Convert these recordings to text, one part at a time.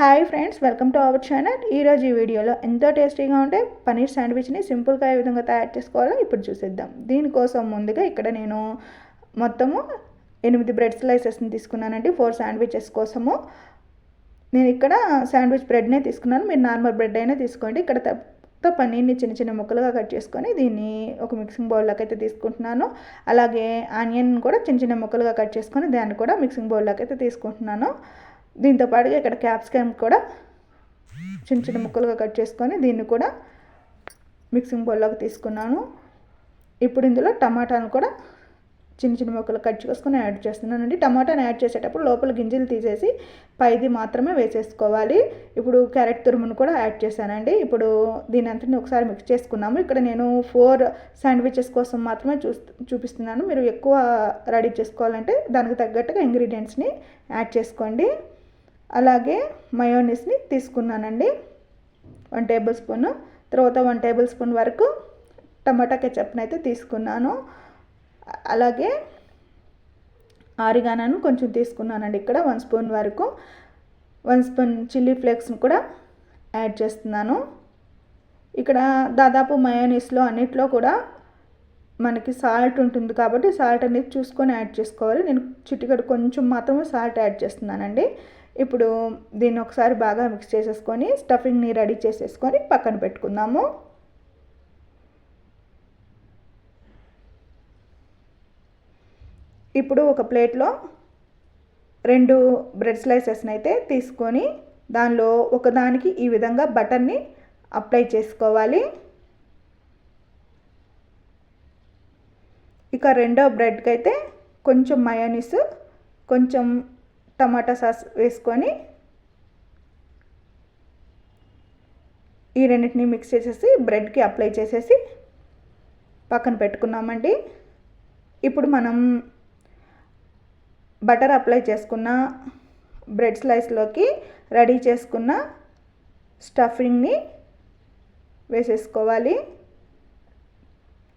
Hi friends welcome to our channel ఈరోజు ఈ వీడియోలో ఎంతో టేస్టీగా ఉంటే పనీర్ శాండ్విచ్ని సింపుల్గా ఏ విధంగా తయారు చేసుకోవాలో ఇప్పుడు చూసేద్దాం. దీనికోసం ముందుగా ఇక్కడ నేను మొత్తము ఎనిమిది బ్రెడ్ స్లైసెస్ని తీసుకున్నానండి. ఫోర్ శాండ్విచెస్ కోసము. నేను ఇక్కడ శాండ్విచ్ బ్రెడ్నే తీసుకున్నాను. మీరు నార్మల్ బ్రెడ్ అయినా తీసుకోండి. ఇక్కడ తో పన్నీర్ని చిన్న చిన్న ముక్కలుగా కట్ చేసుకొని దీన్ని ఒక మిక్సింగ్ బౌల్లోకి అయితే తీసుకుంటున్నాను. అలాగే ఆనియన్ కూడా చిన్న చిన్న ముక్కలుగా కట్ చేసుకొని దాన్ని కూడా మిక్సింగ్ బౌల్లోకి అయితే తీసుకుంటున్నాను. దీంతో పాటుగా ఇక్కడ క్యాప్సికమ్ కూడా చిన్న చిన్న ముక్కలుగా కట్ చేసుకొని దీన్ని కూడా మిక్సింగ్ బౌల్లోకి తీసుకున్నాను. ఇప్పుడు ఇందులో టమాటాను కూడా చిన్న చిన్న ముక్కలు కట్ చేసుకొని యాడ్ చేస్తున్నానండి. టమాటాని యాడ్ చేసేటప్పుడు లోపల గింజలు తీసేసి పైది మాత్రమే వేసేసుకోవాలి. ఇప్పుడు క్యారెట్ తురుమును కూడా యాడ్ చేశానండి. ఇప్పుడు దీని అంతటిని ఒకసారి మిక్స్ చేసుకున్నాము. ఇక్కడ నేను ఫోర్ శాండ్విచెస్ కోసం మాత్రమే చూ చూపిస్తున్నాను. మీరు ఎక్కువ రెడీ చేసుకోవాలంటే దానికి తగ్గట్టుగా ఇంగ్రీడియంట్స్ని యాడ్ చేసుకోండి. అలాగే మయోనీస్ని తీసుకున్నానండి. వన్ టేబుల్ స్పూన్ తర్వాత వన్ టేబుల్ స్పూన్ వరకు టమాటా కెచప్ని అయితే తీసుకున్నాను. అలాగే ఆరిగానాను కొంచెం తీసుకున్నానండి ఇక్కడ వన్ స్పూన్ వరకు. వన్ స్పూన్ చిల్లీ ఫ్లేక్స్ని కూడా యాడ్ చేస్తున్నాను. ఇక్కడ దాదాపు మయోనీస్లో అన్నిట్లో కూడా మనకి సాల్ట్ ఉంటుంది కాబట్టి సాల్ట్ అనేది చూసుకొని యాడ్ చేసుకోవాలి. నేను చిటికడు కొంచెం మాత్రమే సాల్ట్ యాడ్ చేస్తున్నానండి. ఇప్పుడు దీన్ని ఒకసారి బాగా మిక్స్ చేసేసుకొని స్టఫింగ్ని రెడీ చేసేసుకొని పక్కన పెట్టుకుందాము. ఇప్పుడు ఒక ప్లేట్లో రెండు బ్రెడ్ స్లైసెస్ని అయితే తీసుకొని దానిలో ఒకదానికి ఈ విధంగా బటర్ని అప్లై చేసుకోవాలి. ఇక రెండో బ్రెడ్కి అయితే కొంచెం మయోనీస్ కొంచెం టమాటా సాస్ వేసుకొని ఈ రెండింటిని మిక్స్ చేసేసి బ్రెడ్కి అప్లై చేసేసి పక్కన పెట్టుకున్నామండి. ఇప్పుడు మనం బటర్ అప్లై చేసుకున్న బ్రెడ్ స్లైస్లోకి రెడీ చేసుకున్న స్టఫింగ్ని వేసేసుకోవాలి.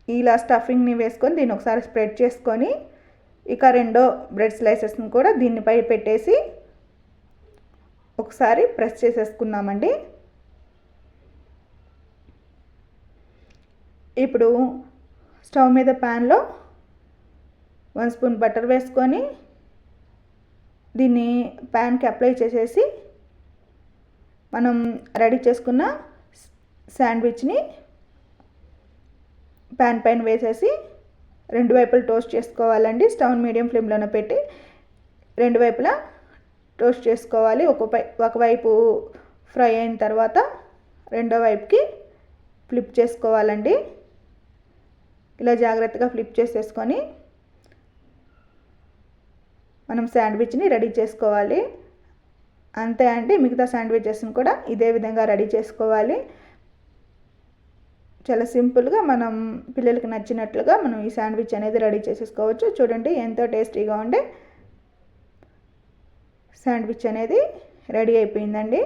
ఇలా స్టఫింగ్ని వేసుకొని దీన్ని ఒకసారి స్ప్రెడ్ చేసుకొని ఇక రెండో బ్రెడ్ స్లైసెస్ని కూడా దీనిపై పెట్టేసి ఒకసారి ప్రెస్ చేసేసుకున్నామండి ఇప్పుడు స్టవ్ మీద ప్యాన్లో వన్ స్పూన్ బటర్ వేసుకొని దీన్ని ప్యాన్కి అప్లై చేసేసి మనం రెడీ చేసుకున్న శాండ్విచ్ని ప్యాన్ పైన వేసేసి రెండు వైపులు టోస్ట్ చేసుకోవాలండి. స్టవ్ మీడియం ఫ్లేమ్లోనే పెట్టి రెండు వైపులా టోస్ట్ చేసుకోవాలి. ఒక ఒకవైపు ఫ్రై అయిన తర్వాత రెండో వైపుకి ఫ్లిప్ చేసుకోవాలండి. ఇలా జాగ్రత్తగా ఫ్లిప్ చేసేసుకొని మనం శాండ్విచ్ని రెడీ చేసుకోవాలి. అంతే అండి. మిగతా శాండ్విచెస్ని కూడా ఇదే విధంగా రెడీ చేసుకోవాలి. చాలా సింపుల్గా మనం పిల్లలకి నచ్చినట్లుగా మనం ఈ శాండ్విచ్ అనేది రెడీ చేసేసుకోవచ్చు. చూడండి ఎంతో టేస్టీగా ఉండే శాండ్విచ్ అనేది రెడీ అయిపోయిందండి.